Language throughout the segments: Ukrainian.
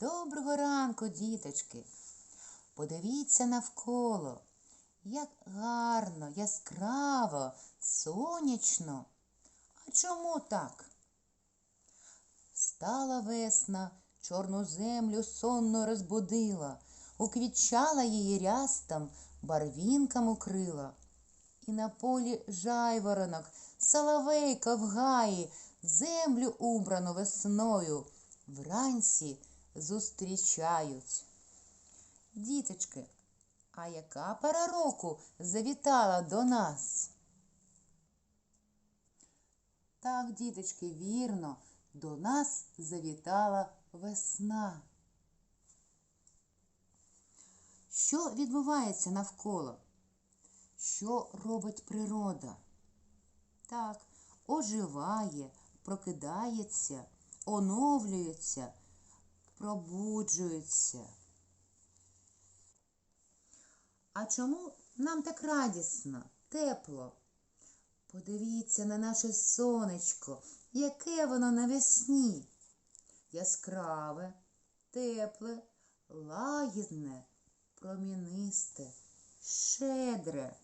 Доброго ранку, діточки. Подивіться навколо, як гарно, яскраво, сонячно. А чому так? Стала весна, чорну землю сонно розбудила, уквітчала її рястом, барвінкам укрила. І на полі жайворонок, соловейко в гаї, землю убрану весною, вранці зустрічають. Діточки, а яка пора року завітала до нас? Так, діточки, вірно, до нас завітала весна. Що відбувається навколо? Що робить природа? Так, оживає, прокидається, оновлюється, пробуджується. А чому нам так радісно, тепло? Подивіться на наше сонечко, яке воно навесні. Яскраве, тепле, лагідне, промінисте, щедре.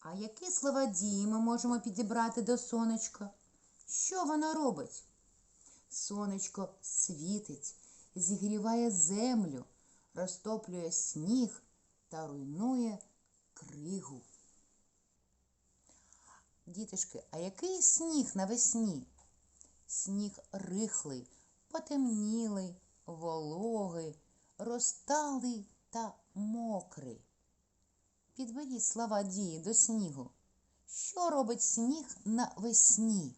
А які слова дії ми можемо підібрати до сонечка? Що воно робить? Сонечко світить, зігріває землю, розтоплює сніг та руйнує кригу. Діточки, а який сніг навесні? Сніг рихлий, потемнілий, вологий, розталий та мокрий. Підведіть слова дії до снігу. Що робить сніг навесні?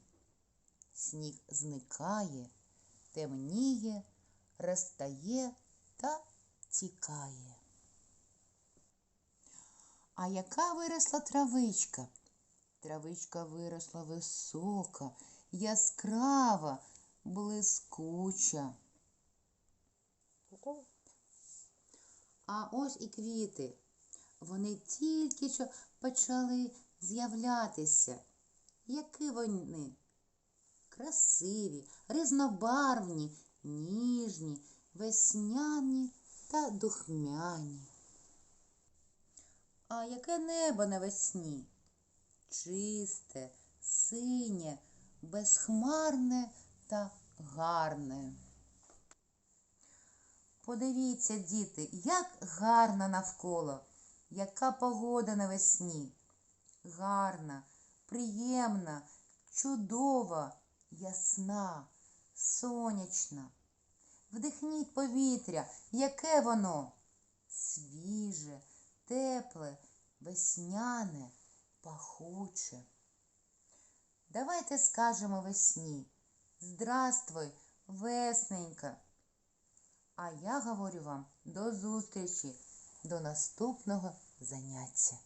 Сніг зникає, темніє, розтає та тікає. А яка виросла травичка? Травичка виросла висока, яскрава, блискуча. А ось і квіти. Вони тільки що почали з'являтися. Які вони? Красиві, різнобарвні, ніжні, весняні та духмяні. А яке небо навесні? Чисте, синє, безхмарне та гарне. Подивіться, діти, як гарно навколо, яка погода навесні. Гарна, приємна, чудова, ясна, сонячна. Вдихніть повітря, яке воно свіже, тепле, весняне, пахуче. Давайте скажемо весні. Здравствуй, весненька. А я говорю вам до зустрічі, до наступного заняття.